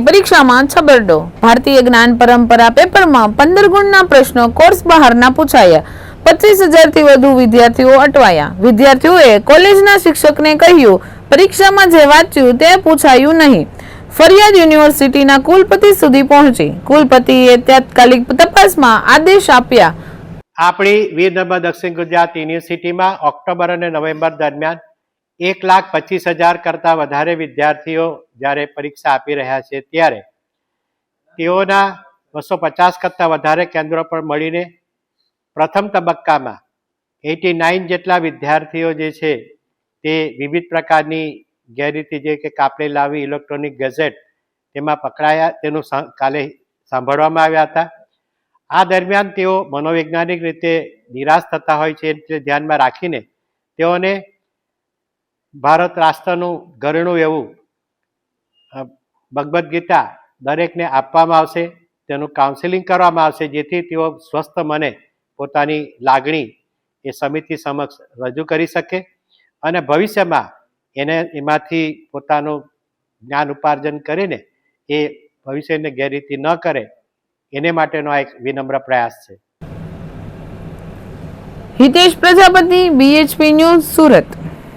પરીક્ષામાં છબરડો. ભારતીય જે વાંચ્યું તે પૂછાયું નહીં. ફરિયાદ યુનિવર્સિટીના કુલપતિ સુધી પહોંચી. કુલપતિએ તાત્કાલિક તપાસમાં આદેશ આપ્યા. આપણી વીર નર્મદ દક્ષિણ ગુજરાત યુનિવર્સિટીમાં ઓક્ટોબર અને નવેમ્બર દરમિયાન એક લાખ પચીસ હજાર કરતાં વધારે વિદ્યાર્થીઓ જ્યારે પરીક્ષા આપી રહ્યા છે ત્યારે તેઓના બસો પચાસ કરતાં વધારે કેન્દ્રો પર મળીને પ્રથમ તબક્કામાં એટી નાઇન જેટલા વિદ્યાર્થીઓ જે છે તે વિવિધ પ્રકારની ગેરરીતિ જે કે કાપડે લાવી ઇલેક્ટ્રોનિક ગેઝેટ તેમાં પકડાયા, તેનું કાલે સાંભળવામાં આવ્યા હતા. આ દરમિયાન તેઓ મનોવૈજ્ઞાનિક રીતે નિરાશ થતા હોય છે એટલે ધ્યાનમાં રાખીને તેઓને ભારત રાષ્ટ્રનું ઘરેણું એવું ભગવદ્ ગીતા દરેકને આપવામાં આવશે, તેનું કાઉન્સેલિંગ કરવામાં આવશે, જેથી તેઓ સ્વસ્થ મને પોતાની લાગણી એ સમિતિ સમક્ષ રજૂ કરી શકે અને ભવિષ્યમાં એને એમાંથી પોતાનું જ્ઞાન ઉપાર્જન કરીને એ ભવિષ્યને ગેરરીતિ ન કરે, એને માટેનો આ એક વિનમ્ર પ્રયાસ છે. Hitesh Prajapati BHP news Surat.